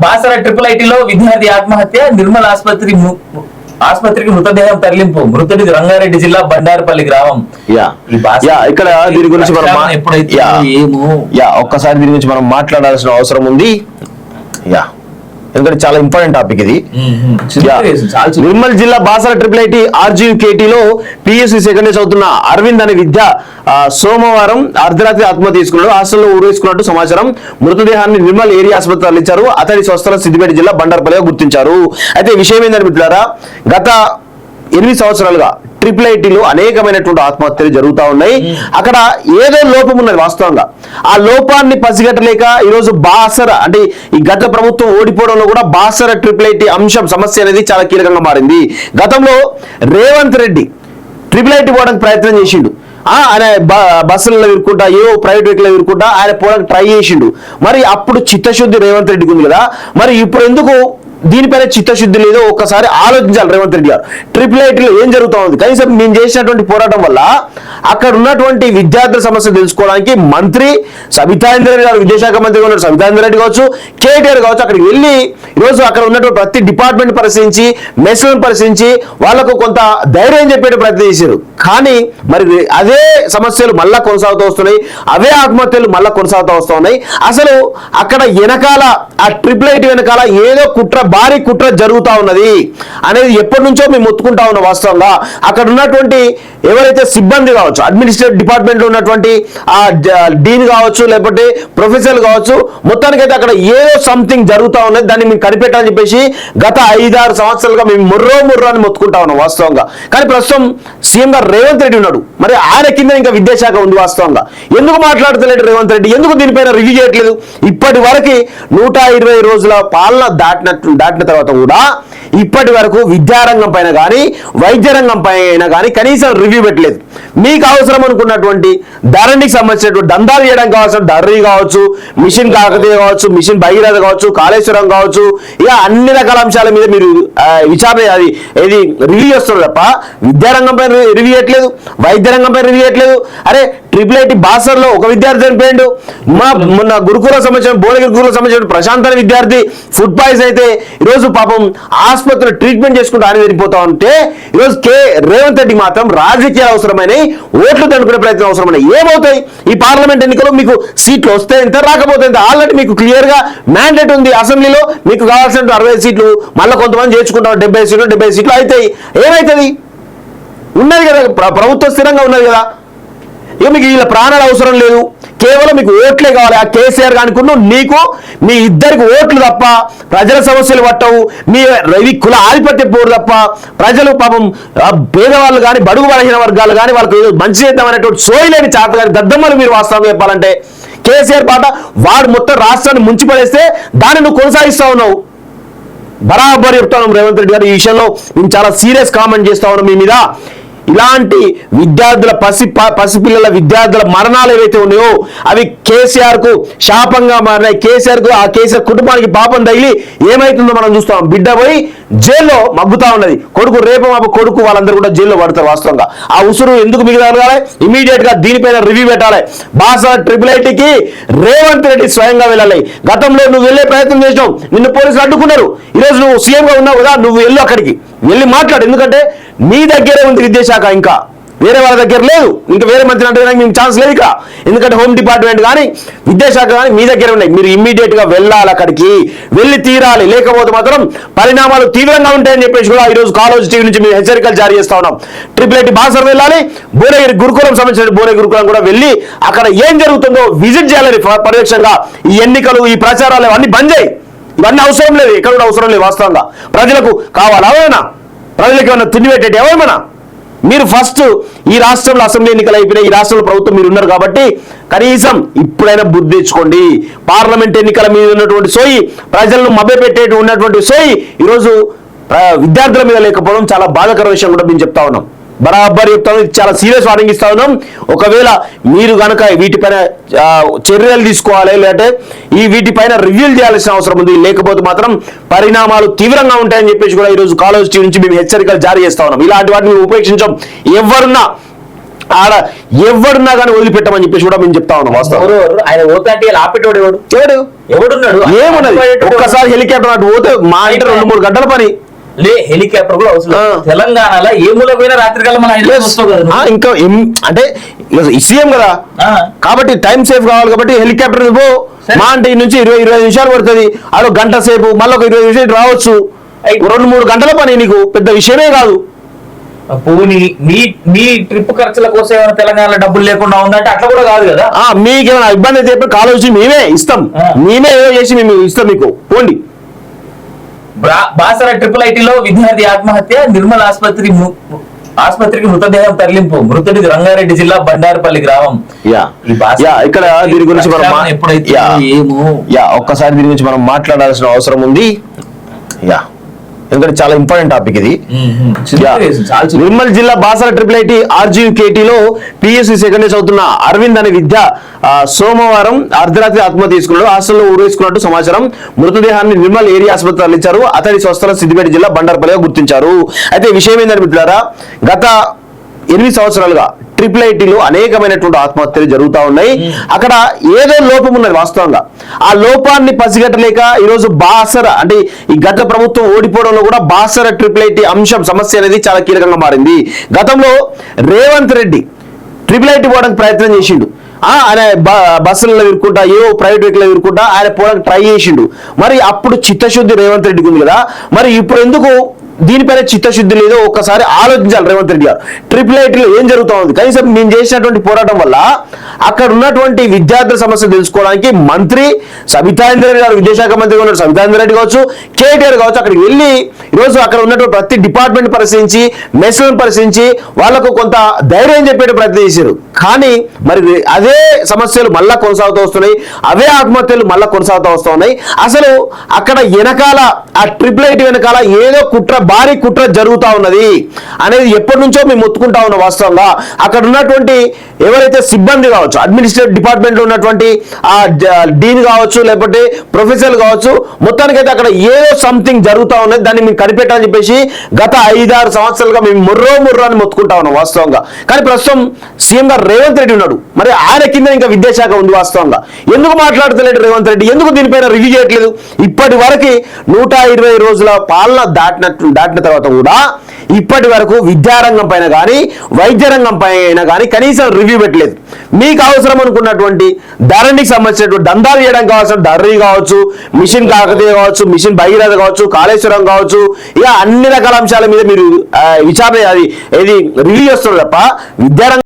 Basara triple ఐటీలో విద్యార్థి ఆత్మహత్య నిర్మల్ ఆసుపత్రి ఆసుపత్రికి మృతదేహం తరలింపు. మృతుడి రంగారెడ్డి జిల్లా బండారుపల్లి గ్రామం. యా. ఇక్కడ దీని గురించి మనం ఎప్పుడైతే యా. ఏమో. యా ఒక్కసారి దీని గురించి మనం మాట్లాడాల్సిన అవసరం ఉంది. యా. ఎందుకంటే చాలా ఇంపార్టెంట్ టాపిక్ ఇది. నిర్మల్ జిల్లా బాసర ట్రిపుల్ ఐటి ఆర్జీకేటీలో పిఎస్సి సెకండ్ ఇయర్ చదువుతున్న అరవింద్ అనే విద్య సోమవారం అర్ధరాత్రి ఆత్మహత్య చేసుకున్నాడు. హాస్టల్లో ఊరేసుకున్నట్టు సమాచారం. మృతదేహాన్ని నిర్మల్ ఏరియా ఆసుపత్రి తరలించారు. అతడి స్వస్థలం సిద్దిపేట జిల్లా బండార్పల్లిగా గుర్తించారు. అయితే విషయం ఏంటంటే మిత్రులారా గత ఎనిమిది సంవత్సరాలుగా ట్రిపుల్ ఐటీలో అనేకమైనటువంటి ఆత్మహత్యలు జరుగుతూ ఉన్నాయి. అక్కడ ఏదో లోపం ఉన్నది వాస్తవంగా. ఆ లోపాన్ని పసిగట్టలేక ఈరోజు బాసర అంటే ఈ గత ప్రభుత్వం ఓడిపోవడంలో కూడా బాసర ట్రిపుల్ ఐటీ అంశం సమస్య అనేది చాలా కీలకంగా మారింది. గతంలో రేవంత్ రెడ్డి ట్రిపుల్ ఐటీ పోవడానికి ప్రయత్నం చేసిండు. ఆ, ఆయన బ- బస్సులలో విరుకుంటా ఏవో ప్రైవేట్ వెహికల్ విరుకుంటా ఆయన పోవడానికి ట్రై చేసిండు. మరి అప్పుడు చిత్తశుద్ధి రేవంత్ రెడ్డికి ఉంది కదా. మరి ఇప్పుడు ఎందుకు దీనిపైన చిత్తశుద్ధి లేదో. ఒక్కసారి ఆలోచించాలి రేవంత్ రెడ్డి గారు. ట్రిపుల్ ఐటీలో ఏం జరుగుతా ఉంది? కనీసం మేము చేసినటువంటి పోరాటం వల్ల అక్కడ ఉన్నటువంటి విద్యార్థుల సమస్య తెలుసుకోవడానికి మంత్రి సబితాంద్ర రెడ్డి గారు విద్యాశాఖ మంత్రిగా ఉన్నారు. సబితాంద్ర రెడ్డి కావచ్చు కేటీఆర్ కావచ్చు అక్కడికి వెళ్ళి ఈరోజు అక్కడ ఉన్నటువంటి ప్రతి డిపార్ట్మెంట్ పరిశీలించి మెస్లను పరిశీలించి వాళ్ళకు కొంత ధైర్యం చెప్పేట ప్రయత్నం చేశారు. కానీ మరి అదే సమస్యలు మళ్ళా కొనసాగుతూ వస్తున్నాయి. అవే ఆత్మహత్యలు మళ్ళా కొనసాగుతూ వస్తూ ఉన్నాయి అసలు అక్కడ వెనకాల ఆ ట్రిపుల్ ఐటీ వెనకాల ఏదో కుట్ర భారీ కుట్ర జరుగుతూ ఉన్నది అనేది ఎప్పటి నుంచో మేము ఒత్తుకుంటా ఉన్న వాస్తవంగా. అక్కడ ఉన్నటువంటి ఎవరైతే సిబ్బంది కావచ్చు అడ్మినిస్ట్రేటివ్ డిపార్ట్మెంట్లో ఉన్నటువంటి ఆ డీన్ కావచ్చు లేకపోతే ప్రొఫెసర్ కావచ్చు మొత్తానికైతే అక్కడ ఏదో సంథింగ్ జరుగుతూ ఉన్నది. దాన్ని మేము కనిపెట్టాలని చెప్పేసి గత ఐదారు సంవత్సరాలుగా మేము ముర్రో ముర్రో అని మొత్తుకుంటా ఉన్నాం వాస్తవంగా. కానీ ప్రస్తుతం సీఎం గారు రేవంత్ రెడ్డి ఉన్నాడు. మరి ఆయన కింద ఇంకా విద్యాశాఖ ఉంది వాస్తవంగా. ఎందుకు మాట్లాడతలేడు రేవంత్ రెడ్డి? ఎందుకు దీనిపైన రివ్యూ చేయట్లేదు? ఇప్పటి వరకు నూట ఇరవై రోజుల పాలన దాటినట్టు దాటిన తర్వాత కూడా ఇప్పటి వరకు విద్యారంగం పైన కానీ వైద్య రంగం పైన కానీ కనీసం రివ్యూ పెట్టలేదు. మీకు అవసరం అనుకున్నటువంటి ధరణికి సంబంధించినటువంటి దందాలు చేయడం కావాల్సిన ధరణి కావచ్చు మిషన్ కాకతీయ కావచ్చు మిషన్ భగీరథ కావచ్చు కాళేశ్వరం కావచ్చు ఇక అన్ని రకాల అంశాల మీద మీరు విచారణ అది ఏది రివ్యూ చేస్తున్నారు తప్ప విద్యారంగం పైన రివ్యూ చేయట్లేదు వైద్య రంగం పైన రివ్యూ చేయట్లేదు. అరే ట్రిపుల్ ఐటీ బాసర్లో ఒక విద్యార్థి చనిపోయిండు. మా మొన్న గురుకుల సంబంధించిన భువనగిరి గురుకుల సంబంధించిన ప్రశాంత్ అనే విద్యార్థి ఫుడ్ పాయిస్ అయితే ఈరోజు పాపం ఆసుపత్రిలో ట్రీట్మెంట్ చేసుకుంటూ ఆయన వెళ్ళిపోతా ఉంటే ఈరోజు కే రేవంత్ రెడ్డి మాత్రం రాజకీయ అవసరమైన ఓట్లు దండుకునే ప్రయత్నం అవసరమైన ఏమవుతాయి? ఈ పార్లమెంట్ ఎన్నికలు మీకు సీట్లు వస్తే ఎంత రాకపోతే ఎంత ఆల్రెడీ మీకు క్లియర్గా మ్యాండేట్ ఉంది అసెంబ్లీలో. మీకు కావాల్సిన అరవై సీట్లు మళ్ళీ కొంతమంది చేర్చుకుంటారు డెబ్బై సీట్లు డెబ్బై సీట్లు అవుతాయి. ఏమవుతుంది ఉన్నది కదా ప్ర- ప్రభుత్వం స్థిరంగా ఉన్నది కదా. ఇక మీకు వీళ్ళ ప్రాణాలు అవసరం లేదు. కేవలం మీకు ఓట్లే కావాలి. ఆ కేసీఆర్ అనుకున్నావు నీకు మీ ఇద్దరికి ఓట్లు తప్ప ప్రజల సమస్యలు పట్టవు. మీ రవి కుల ఆధిపత్య పోరు తప్ప ప్రజలు పాపం పేదవాళ్ళు కానీ బడుగు బలహీన వర్గాలు కానీ వాళ్ళకి మంచి చేద్దాం అనేటువంటి సోయలేని చాతగాని కానీ దద్దమ్మలు మీరు వాస్తవం చెప్పాలంటే కేసీఆర్ పాట వాడు మొత్తం రాష్ట్రాన్ని ముంచిపడేస్తే దాన్ని నువ్వు కొనసాగిస్తా ఉన్నావు. బరాబర్ చెప్తాను రేవంత్ రెడ్డి గారు. ఈ విషయంలో మేము చాలా సీరియస్ కామెంట్ చేస్తా ఉన్నాం మీ మీద. ఇలాంటి విద్యార్థుల పసి ప- పసిపిల్లల విద్యార్థుల మరణాలు ఏవైతే ఉన్నాయో అవి కేసీఆర్కు శాపంగా మారినాయి. కేసీఆర్కు ఆ కేసీఆర్ కుటుంబానికి పాపం తగిలి ఏమైతుందో మనం చూస్తాం బిడ్డ పోయి జైల్లో మగ్గుతా ఉన్నది. కొడుకు రేపు మాపు కొడుకు వాళ్ళందరూ కూడా జైల్లో పడతారు వాస్తవంగా. ఆ ఉసురు ఎందుకు మిగతాలి ఇమీడియట్గా దీనిపైన రివ్యూ పెట్టాలి. బాస ట్రిపుల్ ఐటీకి రేవంత్ రెడ్డి స్వయంగా వెళ్ళాలి. గతంలో నువ్వు వెళ్ళే ప్రయత్నం చేసినావు. నిన్ను పోలీసులు అడ్డుకున్నారు. ఈరోజు నువ్వు సీఎంగా ఉన్నావు కదా నువ్వు వెళ్ళు అక్కడికి. వెళ్ళి మాట్లాడు. ఎందుకంటే మీ దగ్గరే ఉంది విద్యాశాఖ ఇంకా. వేరే వాళ్ళ దగ్గర లేదు. ఇంకా వేరే మంత్రి అంటే మీకు ఛాన్స్ లేదు ఇక్కడ ఎందుకంటే హోమ్ డిపార్ట్మెంట్ కానీ విద్యాశాఖ కానీ మీ దగ్గర ఉన్నాయి. మీరు ఇమ్మీడియట్గా వెళ్ళాలి అక్కడికి. వెళ్ళి తీరాలి. లేకపోతే మాత్రం పరిణామాలు తీవ్రంగా ఉంటాయని చెప్పేసి కూడా ఈ రోజు కాలేజ్ టీవీ నుంచి మేము హెచ్చరికలు జారీ చేస్తా ఉన్నాం. ట్రిపుల్ ఎయిట్ బాసర్ వెళ్ళాలి. భువనగిరి గురుకులం సంబంధించిన భువనగిరి గురుకులం కూడా వెళ్ళి అక్కడ ఏం జరుగుతుందో విజిట్ చేయాలని ప- పర్యవేక్షంగా ఈ ఎన్నికలు ఈ ప్రచారాలు అన్ని బంద్ చేయి. ఇవన్నీ అవసరం లేదు. ఎక్కడ కూడా అవసరం లేదు వాస్తవంగా. ప్రజలకు కావాలా? ప్రజలకు ఏమైనా తిండి పెట్టేటి ఏమైనా మీరు ఫస్ట్ ఈ రాష్ట్రంలో అసెంబ్లీ ఎన్నికలు అయిపోయినాయి ఈ రాష్ట్రంలో ప్రభుత్వం మీరు ఉన్నారు కాబట్టి కనీసం ఇప్పుడైనా బుద్ధి తెచ్చుకోండి. పార్లమెంట్ ఎన్నికల మీద ఉన్నటువంటి సోయి ప్రజలను మభ్యపెట్టే ఉన్నటువంటి సోయి ఈరోజు విద్యార్థుల మీద లేకపోవడం చాలా బాధాకర విషయం కూడా మేము చెప్తా ఉన్నాం. బరాబర్ చెప్తాను. చాలా సీరియస్ వార్నింగ్ ఇస్తా ఉన్నాం. ఒకవేళ మీరు గనక వీటిపైన చర్యలు తీసుకోవాలి లేదంటే ఈ వీటిపైన రివ్యూలు చేయాల్సిన అవసరం ఉంది. లేకపోతే మాత్రం పరిణామాలు తీవ్రంగా ఉంటాయని చెప్పేసి కూడా ఈ రోజు కాలేజ్ నుంచి మేము హెచ్చరికలు జారీ చేస్తా ఉన్నాం. ఇలాంటి వాటిని మేము ఉపేక్షించాం. ఎవరున్నా ఆడ ఎవడున్నా కానీ వదిలిపెట్టమని చెప్పేసి కూడా మేము చెప్తా ఉన్నాం వాస్తవం ఆయన పోతాంటే ఆపేటోడు ఎవడు? ఎవడు? ఎవడున్నాడు? ఏమున్నది? ఒక్కసారి హెలికాప్టర్ అటు పోతే మా ఇంటి రెండు మూడు గంటల పని. లే హెలికాప్టర్ కూడా అవసరం. తెలంగాణలో ఏ మూల పోయినా రాత్రి కల్లా మన. ఇంకా అంటే సీఎం కదా. కాబట్టి టైం సేఫ్ కావాలి కాబట్టి హెలికాప్టర్ పో. మా అంటే నుంచి ఇరవై ఇరవై నిమిషాలు పడుతుంది. అదో గంట సేపు మళ్ళీ ఒక ఇరవై నిమిషాలు రావచ్చు. రెండు మూడు గంటల పని నీకు. పెద్ద విషయమే కాదు. పోనీ మీ మీ ట్రిప్ ఖర్చుల కోసం ఏమైనా తెలంగాణలో డబ్బులు లేకుండా ఉందంటే అట్లా కూడా కాదు కదా. ఆ మీకేమైనా ఇబ్బంది అయితే కాల్ వచ్చి మేమే ఇస్తాం. మేమే ఏదో చేసి మేము ఇస్తాం మీకు. పోండి. బాసర ట్రిపుల్ ఐటీలో విద్యార్థి ఆత్మహత్య నిర్మల్ ఆసుపత్రి ఆసుపత్రికి మృతదేహం తరలింపు. మృతుడిది రంగారెడ్డి జిల్లా బండారుపల్లి గ్రామం. యా. ఇక్కడ దీని గురించి మనం ఎప్పుడైతే యా. ఏమో. యా ఒక్కసారి దీని గురించి మనం మాట్లాడాల్సిన అవసరం ఉంది. యా. ఎందుకంటే చాలా ఇంపార్టెంట్ టాపిక్ ఇది. నిర్మల్ జిల్లా బాసర ట్రిపుల్ ఐటీ ఆర్జీకేటీలో పిఎస్సి సెకండ్ ఇయర్ చదువుతున్న అరవింద్ అనే విద్య సోమవారం అర్ధరాత్రి ఆత్మహత్య చేసుకున్నాడు హాస్టల్లో ఊరేసుకున్నట్టు సమాచారం. మృతదేహాన్ని నిర్మల్ ఏరియా ఆసుపత్రి తరలించారు. అతడి స్వస్థలం సిద్దిపేట జిల్లా బండార్పల్లిగా గుర్తించారు. అయితే విషయం ఏంటంటే మిత్రులారా గత ఎనిమిది సంవత్సరాలుగా ట్రిపుల్ ఐటీలో అనేకమైనటువంటి ఆత్మహత్యలు జరుగుతూ ఉన్నాయి. అక్కడ ఏదో లోపం ఉన్నది వాస్తవంగా. ఆ లోపాన్ని పసిగట్టలేక ఈరోజు బాసర అంటే ఈ గత ప్రభుత్వం ఓడిపోవడంలో కూడా బాసర ట్రిపుల్ ఐటీ అంశం సమస్య అనేది చాలా కీలకంగా మారింది. గతంలో రేవంత్ రెడ్డి ట్రిపుల్ ఐటీ పోవడానికి ప్రయత్నం చేసిండు. ఆ, ఆయన బస్సులలో విరుకుంటా ఏవో ప్రైవేట్ వెహికల్ విరుకుంటా ఆయన పోవడానికి ట్రై చేసిండు. మరి అప్పుడు చిత్తశుద్ధి రేవంత్ రెడ్డికి ఉంది కదా. మరి ఇప్పుడు ఎందుకు దీనిపైన చిత్తశుద్ధి లేదో ఒక్కసారి ఆలోచించాలి రేవంత్ రెడ్డి గారు. ట్రిపుల్ ఐటీలో ఏం జరుగుతూ ఉంది? కనీసం నేను చేసినటువంటి పోరాటం వల్ల అక్కడ ఉన్నటువంటి విద్యార్థుల సమస్య తెలుసుకోవడానికి మంత్రి సబితాంద్ర రెడ్డి గారు విద్యాశాఖ మంత్రిగా ఉన్నారు. సబితాంద్ర రెడ్డి కావచ్చు కేటీఆర్ కావచ్చు అక్కడికి వెళ్ళి ఈరోజు అక్కడ ఉన్నటువంటి ప్రతి డిపార్ట్మెంట్ పరిశీలించి మెస్లను పరిశీలించి వాళ్ళకు కొంత ధైర్యం చెప్పేట ప్రయత్నం చేశారు. కానీ మరి అదే సమస్యలు మళ్ళా కొనసాగుతూ వస్తున్నాయి. అవే ఆత్మహత్యలు మళ్ళా కొనసాగుతూ వస్తున్నాయి. అసలు అక్కడ వెనకాల ఆ ట్రిపుల్ ఐటీ వెనకాల ఏదో కుట్ర భారీ కుట్ర జరుగుతూ ఉన్నది అనేది ఎప్పటి నుంచో మేము ఒత్తుకుంటా ఉన్న వాస్తవంగా. అక్కడ ఉన్నటువంటి ఎవరైతే సిబ్బంది కావచ్చు అడ్మినిస్ట్రేటివ్ డిపార్ట్మెంట్లో ఉన్నటువంటి ఆ డీన్ కావచ్చు లేకపోతే ప్రొఫెసర్ కావచ్చు మొత్తానికైతే అక్కడ ఏదో సంథింగ్ జరుగుతూ ఉన్నది దాన్ని మేము కనిపెట్టాలని చెప్పేసి గత ఐదారు సంవత్సరాలుగా మేము ముర్రో ముర్రో అని మొత్తుకుంటా ఉన్నాం వాస్తవంగా. కానీ ప్రస్తుతం సీఎం గారు రేవంత్ రెడ్డి ఉన్నాడు. మరి ఆయన కింద ఇంకా విద్యాశాఖ ఉంది వాస్తవంగా. ఎందుకు మాట్లాడతలేడు రేవంత్ రెడ్డి? ఎందుకు దీనిపైన రివ్యూ చేయట్లేదు? ఇప్పటి వరకు నూట ఇరవై రోజుల పాలన దాటినట్టు దాటిన తర్వాత కూడా ఇప్పటి వరకు విద్యారంగం పైన కానీ వైద్య రంగం పైన కానీ కనీసం రివ్యూ పెట్టలేదు. మీకు అవసరం అనుకున్నటువంటి ధరణికి సంబంధించినటువంటి దందాలు చేయడానికి కావాల్సిన ధరణి కావచ్చు మిషన్ కాకతీయ కావచ్చు మిషన్ భగీరథ కావచ్చు కాళేశ్వరం కావచ్చు ఇక అన్ని రకాల అంశాల మీద మీరు విచారణ అది ఇది రివ్యూ చేస్తున్నారు తప్ప విద్యారంగం